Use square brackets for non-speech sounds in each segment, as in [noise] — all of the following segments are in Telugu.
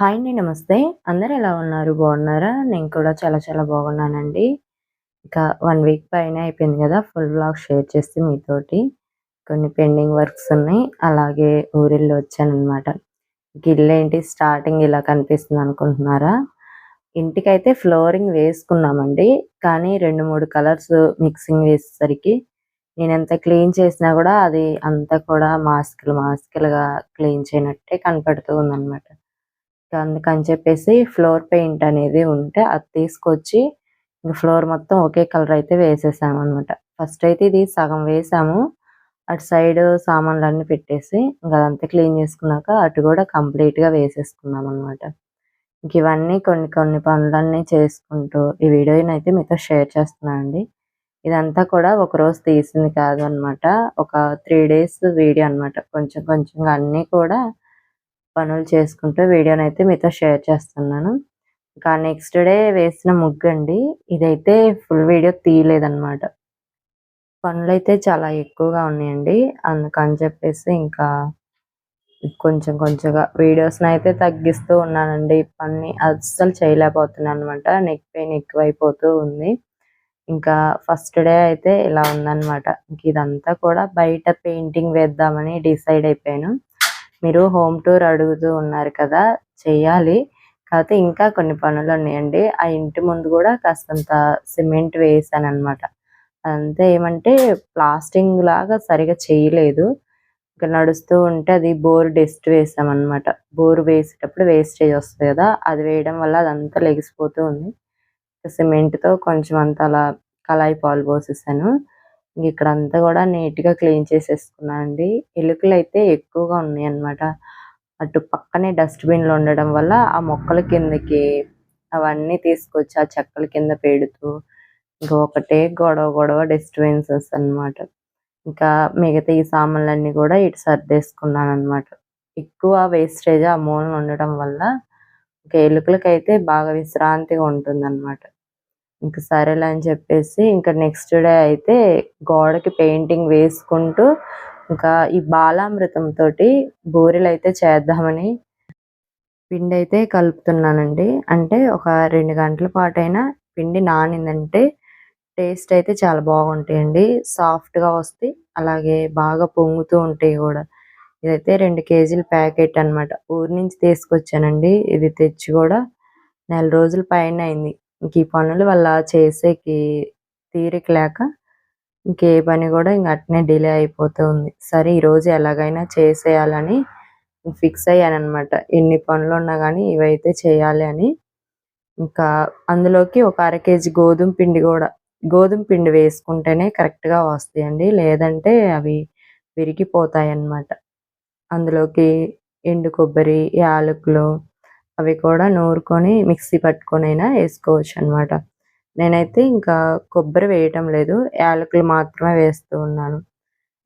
హాయ్ అండి. నమస్తే. అందరూ ఎలా ఉన్నారు? బాగున్నారా? నేను కూడా చాలా చాలా బాగున్నానండి. ఇక వన్ వీక్ పైన అయిపోయింది కదా ఫుల్ బ్లాగ్ షేర్ చేసి మీతోటి. కొన్ని పెండింగ్ వర్క్స్ ఉన్నాయి. అలాగే ఊరెళ్ళి గిల్లు ఏంటి స్టార్టింగ్ ఇలా కనిపిస్తుంది అనుకుంటున్నారా? ఇంటికైతే ఫ్లోరింగ్ వేసుకున్నామండి. కానీ 2, 3 కలర్స్ మిక్సింగ్ వేసేసరికి నేను ఎంత క్లీన్ చేసినా కూడా అది అంతా కూడా మాస్కులు మాస్కులుగా క్లీన్ చేయనట్టే కనపడుతూ ఉందనమాట. అందుకని చెప్పేసి ఫ్లోర్ పెయింట్ అనేది ఉంటే అది తీసుకొచ్చి ఫ్లోర్ మొత్తం ఒకే కలర్ అయితే వేసేసాము అనమాట ఫస్ట్ అయితే ఇది సగం వేసాము. అటు సైడ్ సామాన్లన్నీ పెట్టేసి ఇంకా అదంతా క్లీన్ చేసుకున్నాక అటు కూడా కంప్లీట్‌గా వేసేసుకున్నామనమాట. ఇంక ఇవన్నీ కొన్ని కొన్ని పనులన్నీ చేసుకుంటూ ఈ వీడియోనైతే మీతో షేర్ చేస్తున్నానండి. ఇదంతా కూడా ఒకరోజు తీసింది కాదు అనమాట ఒక త్రీ డేస్ వీడియో అనమాట. కొంచెం కొంచెంగా అన్నీ కూడా పనులు చేసుకుంటూ వీడియోనైతే మీతో షేర్ చేస్తున్నాను. ఇంకా నెక్స్ట్ డే వేసిన ముగ్గండి. ఇదైతే ఫుల్ వీడియో తీయలేదన్నమాట పనులు అయితే చాలా ఎక్కువగా ఉన్నాయండి. అందుకని చెప్పేసి ఇంకా కొంచెం కొంచెంగా వీడియోస్‌నైతే తగ్గిస్తూ ఉన్నానండి. పని అస్సలు చేయలేకపోతున్నాననమాట. నెక్ పెయిన్ ఎక్కువైపోతూ ఉంది. ఇంకా ఫస్ట్ డే అయితే ఇలా ఉందన్నమాట ఇంక ఇదంతా కూడా బయట పెయింటింగ్ వేద్దామని డిసైడ్ అయిపోయాను. మీరు హోమ్ టూర్ అడుగుతూ ఉన్నారు కదా! చెయ్యాలి. కాకపోతే ఇంకా కొన్ని పనులున్నాయండి. ఆ ఇంటి ముందు కూడా కాస్తంత సిమెంట్ వేసాననమాట. అదంతా ఏమంటే ప్లాస్టింగ్ లాగా సరిగా చేయలేదు. ఇంకా నడుస్తూ ఉంటే అది బోర్ డస్ట్ వేసామన్నమాట బోర్ వేసేటప్పుడు వేస్టేజ్ వస్తుంది కదా అది వేయడం వల్ల అదంతా లెగిసిపోతూ ఉంది. సిమెంట్‌తో కొంచెం అంత అలా కళాయి పాలు పోసేసాను. ఇక్కడంతా నీట్ నీట్‌గా క్లీన్ చేసేసుకున్నానండి. అయితే ఎక్కువగా ఉన్నాయన్నమాట. అటు పక్కనే డస్ట్‌బిన్‌లు ఉండడం వల్ల ఆ మొక్కల కిందకి అవన్నీ తీసుకొచ్చి ఆ చెక్కల కింద పెడుతూ ఇంకా ఒకటే గొడవ గొడవ డస్ట్‌బిన్సెస్ అన్నమాట. ఇంకా మిగతా ఈ సామాన్లన్నీ కూడా ఇటు సర్దేసుకున్నాను అనమాట ఎక్కువ వేస్టేజ్ ఆ మూలన ఉండడం వల్ల ఇంకా ఎలుకలకైతే బాగా విశ్రాంతిగా ఉంటుంది అనమాట ఇంకా సరేలే అని చెప్పేసి ఇంకా నెక్స్ట్ డే అయితే గోడకి పెయింటింగ్ వేసుకుంటూ ఇంకా ఈ బాలామృతం తోటి బూరెలైతే చేద్దామని పిండి అయితే కలుపుతున్నానండి. అంటే ఒక రెండు గంటల పాటైనా పిండి నానిందంటే టేస్ట్ అయితే చాలా బాగుంటాయండి. సాఫ్ట్‌గా వస్తాయి. అలాగే బాగా పొంగుతూ ఉంటాయి కూడా ఇదైతే రెండు కేజీల ప్యాకెట్ అనమాట. ఊరి నుంచి తీసుకొచ్చానండి. ఇది తెచ్చి కూడా నెల రోజుల పైన అయింది. ఇంక ఈ పనులు వల్ల చేసేకి తీరిక లేక ఇంకే పని కూడా ఇంక అట్నే డిలే అయిపోతూ ఉంది. సరే ఈరోజు ఎలాగైనా చేసేయాలని ఫిక్స్ అయ్యాననమాట. ఎన్ని పనులు ఉన్నా కానీ ఇవైతే చేయాలి అని. ఇంకా అందులోకి ఒక అర కేజీ గోధుమ పిండి కూడా గోధుమ పిండి వేసుకుంటేనే కరెక్ట్‌గా వస్తాయండి. లేదంటే అవి విరిగిపోతాయి అన్నమాట అందులోకి ఎండు కొబ్బరి, యాలకులు అవి కూడా నూరుకొని మిక్సీ పట్టుకొనైనా అనమాట నేనైతే ఇంకా కొబ్బరి వేయటం లేదు. యాలకులు మాత్రమే వేస్తూ ఉన్నాను.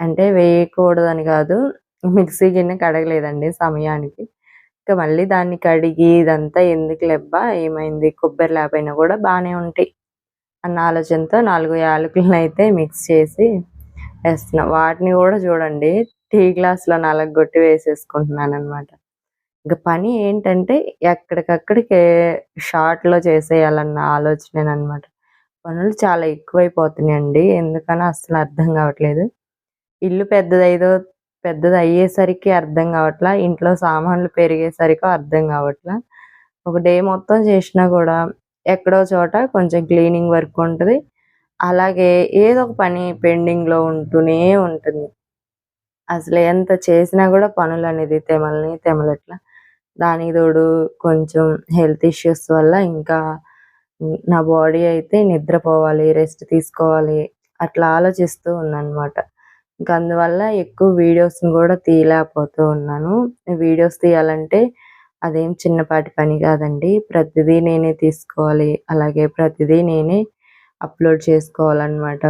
అంటే వేయకూడదని కాదు. మిక్సీ గిన్నె కడగలేదండి సమయానికి. ఇంకా మళ్ళీ దాన్ని కడిగి ఇదంతా ఎందుకు లెబ్బ ఏమైంది కొబ్బరి లేకపోయినా కూడా బాగానే ఉంటాయి. అన్న ఆలోచనతో నాలుగు యాలకులను అయితే మిక్స్ చేసి వేస్తున్నా. వాటిని కూడా చూడండి టీ గ్లాస్‌లో నలగగొట్టి వేసేసుకుంటున్నాననమాట. ఇంకా పని ఏంటంటే ఎక్కడికక్కడికే షార్ట్‌లో చేసేయాలన్న ఆలోచనేననమాట. పనులు చాలా ఎక్కువైపోతున్నాయండి. ఎందుకనో అస్సలు అర్థం కావట్లేదు. ఇల్లు పెద్దదైదో పెద్దది అయ్యేసరికి అర్థం కావట్లా. ఇంట్లో సామాన్లు పెరిగేసరికో అర్థం కావట్లా. ఒక డే మొత్తం చేసినా కూడా ఎక్కడో చోట కొంచెం క్లీనింగ్ వర్క్ ఉంటుంది అలాగే ఏదో ఒక పని పెండింగ్‌లో ఉంటూనే ఉంటుంది. అసలు ఎంత చేసినా కూడా పనులు అనేది తెమలని తెమలట్ల. దానికి తోడు కొంచెం హెల్త్ ఇష్యూస్ వల్ల ఇంకా నా బాడీ అయితే నిద్రపోవాలి, రెస్ట్ తీసుకోవాలి అట్లా ఆలోచిస్తూ ఉన్నానమాట ఇంకా అందువల్ల ఎక్కువ వీడియోస్‌ని కూడా తీయలేకపోతూ ఉన్నాను. వీడియోస్ తీయాలంటే అదేం చిన్నపాటి పని కాదండి. ప్రతిదీ నేనే తీసుకోవాలి. అలాగే ప్రతిదీ నేనే అప్‌లోడ్ చేసుకోవాలన్నమాట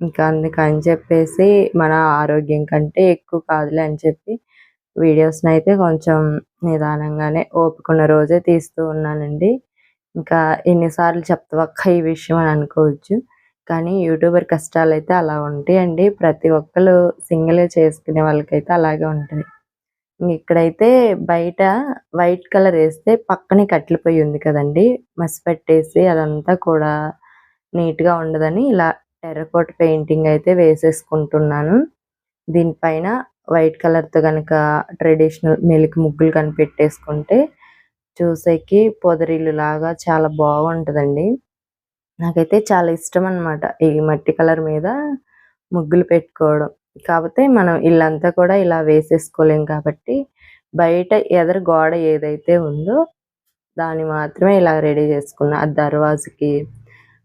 ఇంకా అందుకని చెప్పేసి మన ఆరోగ్యం కంటే ఎక్కువ కాదులే అని చెప్పి వీడియోస్ని అయితే కొంచెం నిదానంగానే ఓపికున్న రోజే తీస్తూ ఉన్నానండి. ఇంకా ఎన్నిసార్లు చెప్తవక్క చెప్తావక్క ఈ విషయం అని అనుకోవచ్చు. కానీ యూట్యూబర్ అయితే అలా ఉంటాయండి. ప్రతి ఒక్కరు సింగిల్ చేసుకునే వాళ్ళకైతే అలాగే ఉంటుంది ఇక్కడైతే బయట వైట్ కలర్ వేస్తే పక్కనే కట్టెల ఉంది కదండి మసిపెట్టేసి అదంతా కూడా నీట్‌గా ఉండదని ఇలా టెర్రకోట్ పెయింటింగ్ అయితే వేసేసుకుంటున్నాను. దీనిపైన వైట్ కలర్‌తో కనుక ట్రెడిషనల్ మెలిక ముగ్గులు కనిపెట్టేసుకుంటే చూసేకి పొదరిల్లు లాగా చాలా బాగుంటదండి. నాకైతే చాలా ఇష్టం అన్నమాట. ఈ మట్టి కలర్ మీద ముగ్గులు పెట్టుకోవడం. కాకపోతే మనం ఇల్లంతా కూడా ఇలా వేసేసుకోలేం కాబట్టి బయట ఎదరు గోడ ఏదైతే ఉందో దాన్ని మాత్రమే ఇలా రెడీ చేసుకున్నా. ఆ దర్వాజకి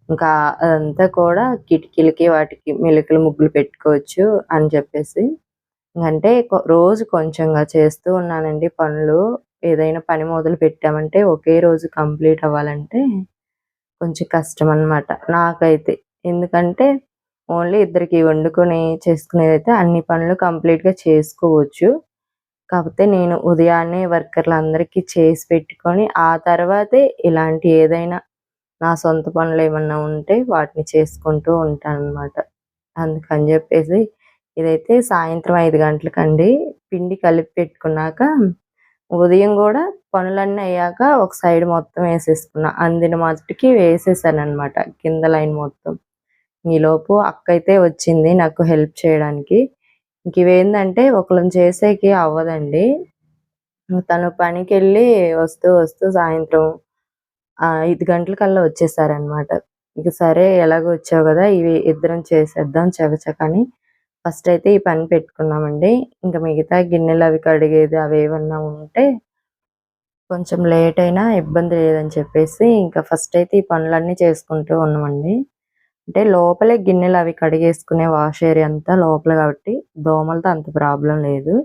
ఇంకా అదంతా కూడా కిటికీలకి వాటికి మెలికలు ముగ్గులు పెట్టుకోవచ్చు అని చెప్పేసి అంటే రోజు కొంచెంగా చేస్తూ ఉన్నానండి పనులు. ఏదైనా పని మొదలు పెట్టామంటే ఒకే రోజు కంప్లీట్ అవ్వాలంటే కొంచెం కష్టం అన్నమాట నాకైతే. ఎందుకంటే ఓన్లీ ఇద్దరికి వండుకొని చేసుకునేదైతే అన్ని పనులు కంప్లీట్‌గా చేసుకోవచ్చు. కాకపోతే నేను ఉదయాన్నే వర్కర్లందరికీ చేసి పెట్టుకొని ఆ తర్వాతే ఇలాంటి ఏదైనా నా సొంత పనులు ఏమన్నా ఉంటే వాటిని చేసుకుంటూ ఉంటానన్నమాట. అందుకని చెప్పేసి ఇదైతే సాయంత్రం 5 గంటలకండి పిండి కలిపి పెట్టుకున్నాక ఉదయం కూడా పనులన్నీ అయ్యాక ఒక సైడ్ మొత్తం వేసేసుకున్నా అందిన మొదటికి వేసేసానన్నమాట కింద లైన్ మొత్తం. ఈలోపు అక్కయితే వచ్చింది నాకు హెల్ప్ చేయడానికి. ఇంక ఇవేందంటే ఒకళ్ళని చేసేకి అవ్వదండి. తను పనికి వెళ్ళి వస్తూ వస్తూ సాయంత్రం ఐదు గంటలకల్లా వచ్చేసారన్నమాట. ఇక సరే ఎలాగో వచ్చావు కదా ఇవి ఇద్దరం చేసేద్దాం చకచక ఫస్ట్ అయితే ఈ పని పెట్టుకున్నామండి. ఇంకా మిగతా గిన్నెలు అవి కడిగేది అవి ఏమన్నా ఉంటే కొంచెం లేట్ అయినా ఇబ్బంది లేదని చెప్పేసి ఇంకా ఫస్ట్ అయితే ఈ పనులన్నీ చేసుకుంటూ ఉన్నామండి. అంటే లోపలే గిన్నెలు అవి కడిగేసుకునే వాష్ ఏరియా అంతా లోపల కాబట్టి దోమలతో అంత ప్రాబ్లం లేదు.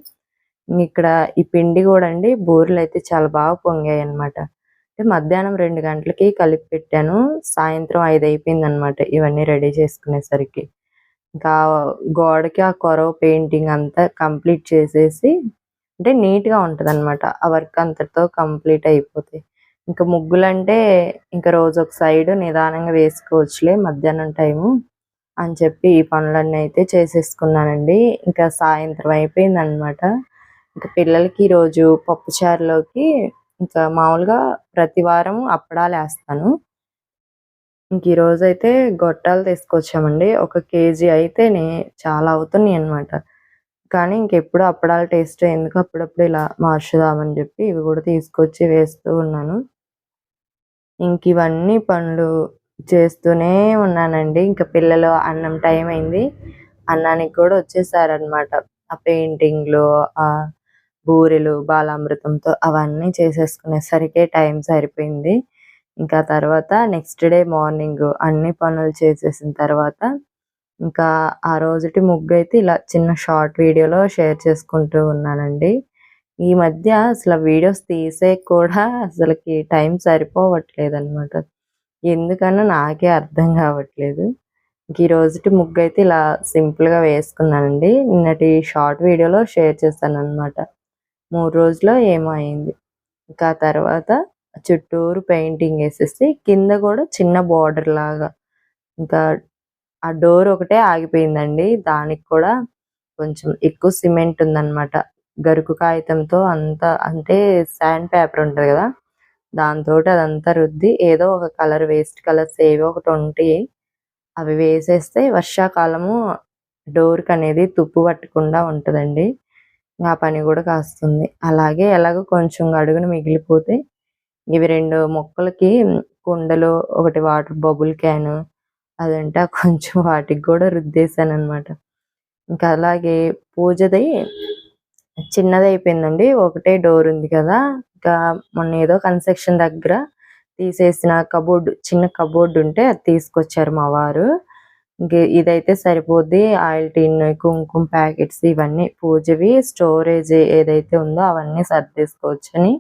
ఇక్కడ ఈ పిండి కూడా అండి బూరెలు అయితే చాలా బాగా పొంగాయన్నమాట. అంటే మధ్యాహ్నం రెండు గంటలకి కలిపి పెట్టాను. సాయంత్రం 5 అయిపోయిందన్నమాట ఇవన్నీ రెడీ చేసుకునేసరికి. ఇంకా గోడకి ఆ కొరవ పెయింటింగ్ అంతా కంప్లీట్ చేసేసి అంటే నీట్‌గా ఉంటదన్నమాట. ఆ వర్క్ అంతటితో కంప్లీట్ అయిపోతాయి. ఇంకా ముగ్గులంటే ఇంకా రోజు ఒక సైడ్ నిదానంగా వేసుకోవచ్చులే మధ్యాహ్నం టైము అని చెప్పి ఈ పనులన్నీ అయితే చేసేసుకున్నానండి. ఇంకా సాయంత్రం అయిపోయిందన్నమాట. ఇంకా పిల్లలకి ఈరోజు పప్పుచారులోకి ఇంకా మామూలుగా ప్రతి వారం అప్పడాలు వేస్తాను ఇంక ఈరోజైతే గొట్టాలు తీసుకొచ్చామండి. ఒక కేజీ అయితేనే చాలా అవుతున్నాయి అనమాట కానీ ఇంకెప్పుడు అప్పడాల టేస్ట్ ఎందుకు అప్పుడప్పుడు ఇలా మార్చుదామని చెప్పి ఇవి కూడా తీసుకొచ్చి వేస్తూ ఉన్నాను. ఇంక ఇవన్నీ పనులు చేస్తూనే ఉన్నానండి. ఇంకా పిల్లలు అన్నం టైం అయింది. అన్నానికి కూడా వచ్చేసారన్నమాట. ఆ పెయింటింగ్‌లు, ఆ బూరెలు, బాలామృతంతో అవన్నీ చేసేసుకునేసరికే టైం సరిపోయింది. ఇంకా తర్వాత నెక్స్ట్ డే మార్నింగ్ అన్ని పనులు చేసేసిన తర్వాత ఇంకా ఆ రోజుటి ముగ్గు అయితే ఇలా చిన్న షార్ట్ వీడియోలో షేర్ చేసుకుంటూ ఉన్నానండి. ఈ మధ్య అసలు వీడియోస్ తీసే కూడా అసలుకి టైం సరిపోవట్లేదు అనమాట ఎందుకనో నాకే అర్థం కావట్లేదు ఇంక ఈ రోజుటి ముగ్గు అయితే ఇలా సింపుల్‌గా వేసుకున్నానండి. నిన్నటి షార్ట్ వీడియోలో షేర్ చేస్తాను అనమాట మూడు రోజుల్లో ఏమో అయింది. ఇంకా తర్వాత చుట్టూరు పెయింటింగ్ వేసేసి కింద కూడా చిన్న బార్డర్ లాగా ఇంకా ఆ డోర్ ఒకటే ఆగిపోయిందండి. దానికి కూడా కొంచెం ఎక్కువ సిమెంట్ ఉందన్నమాట. గరుకు కాగితంతో అంతా అంటే శాండ్ పేపర్ ఉంటుంది కదా దాంతో అదంతా రుద్ది ఏదో ఒక కలర్ వేస్ట్ కలర్స్ ఏవో ఒకటి ఉంటాయి. అవి వేసేస్తే వర్షాకాలము డోర్‌కనేది తుప్పు పట్టకుండా ఉంటదండి. ఆ పని కూడా కాస్తుంది. అలాగే ఎలాగో కొంచెం అడుగున మిగిలిపోతే ఇవి రెండు మొక్కలకి కుండలో ఒకటి వాటర్ బబుల్ క్యాన్ అదంట [laughs] కొంచెం వాటికి కూడా రుద్దేశాను అనమాట ఇంకా అలాగే పూజది చిన్నది అయిపోయిందండి ఒకటే డోర్ ఉంది కదా! ఇంకా మొన్న ఏదో కన్స్ట్రక్షన్ దగ్గర తీసేసిన కబోర్డ్ చిన్న కబోర్డ్ ఉంటే అది తీసుకొచ్చారు మా వారు. ఇంక ఇదైతే సరిపోద్ది. ఆయిల్ టిన్, కుంకుమ ప్యాకెట్స్ ఇవన్నీ పూజవి స్టోరేజ్ ఏదైతే ఉందో అవన్నీ సర్దేసుకోవచ్చని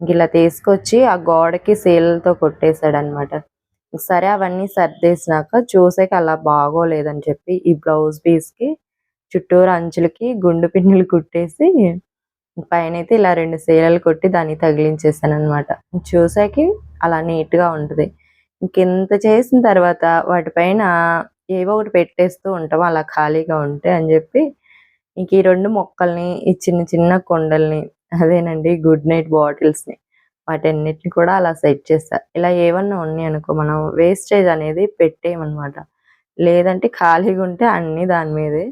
ఇలా తీసుకొచ్చి ఆ గోడకి సీలతో కొట్టేశాడు అనమాట సరే అవన్నీ సర్దేసినాక చూసాక అలా బాగోలేదని చెప్పి ఈ బ్లౌజ్ పీస్‌కి చుట్టూరు అంచులకి గుండు పిన్నులు కుట్టేసి పైనైతే ఇలా రెండు సీలలు కొట్టి దానికి తగిలించేసానన్నమాట. చూసాకి అలా నీట్‌గా ఉంటుంది ఇంకెంత చేసిన తర్వాత వాటిపైన ఏవో ఒకటి పెట్టేస్తూ ఉంటాం అలా ఖాళీగా ఉంటే అని చెప్పి ఇంక ఈ రెండు మొక్కల్ని, ఈ చిన్న చిన్న కొండల్ని అదేనండి గుడ్ నైట్ బాటిల్స్‌ని వాటన్నిటిని కూడా అలా సెట్ చేస్తారు ఇలా ఏమన్నా ఉన్నాయి అనుకో మనం వేస్టేజ్ అనేది పెట్టేయమన్నమాట లేదంటే ఖాళీగా ఉంటే అన్నీ దాని మీదే.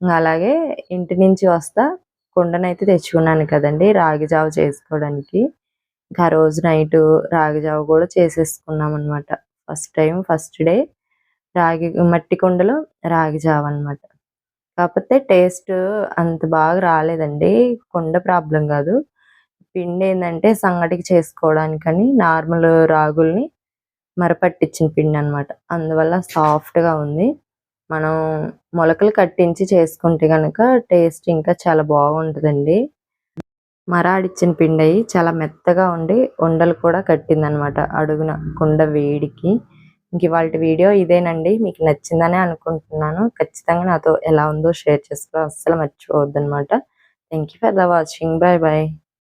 అలాగే ఇంటి నుంచి వస్తా కుండనైతే తెచ్చుకున్నాను కదండి రాగి జావ చేసుకోవడానికి. ఇంకా ఆ రోజు నైటు రాగి జావ కూడా చేసేసుకున్నామనమాట. ఫస్ట్ టైం ఫస్ట్ డే రాగి మట్టి కుండలో రాగి జావ అనమాట. కాకపోతే టేస్ట్ అంత బాగా రాలేదండి. కుండ కాదు పిండి ఏంటంటే సంగటికి చేసుకోవడానికని నార్మల్ రాగుల్ని మరపట్టించిన పిండనమాట. అందువల్ల సాఫ్ట్‌గా ఉంది. మనం మొలకలు కట్టించి చేసుకుంటే కనుక టేస్ట్ ఇంకా చాలా బాగుంటదండి. మరాడిచ్చిన పిండయి చాలా మెత్తగా ఉండి ఉండలు కూడా కట్టిందనమాట అడుగున కుండ వేడికి. ఇంక ఇవాళ వీడియో ఇదేనండి. మీకు నచ్చిందనే అనుకుంటున్నాను. ఖచ్చితంగా నాతో ఎలా ఉందో షేర్ చేసుకోవడం అస్సలు మర్చిపోవద్దనమాట. Thank you for the watching. Bye bye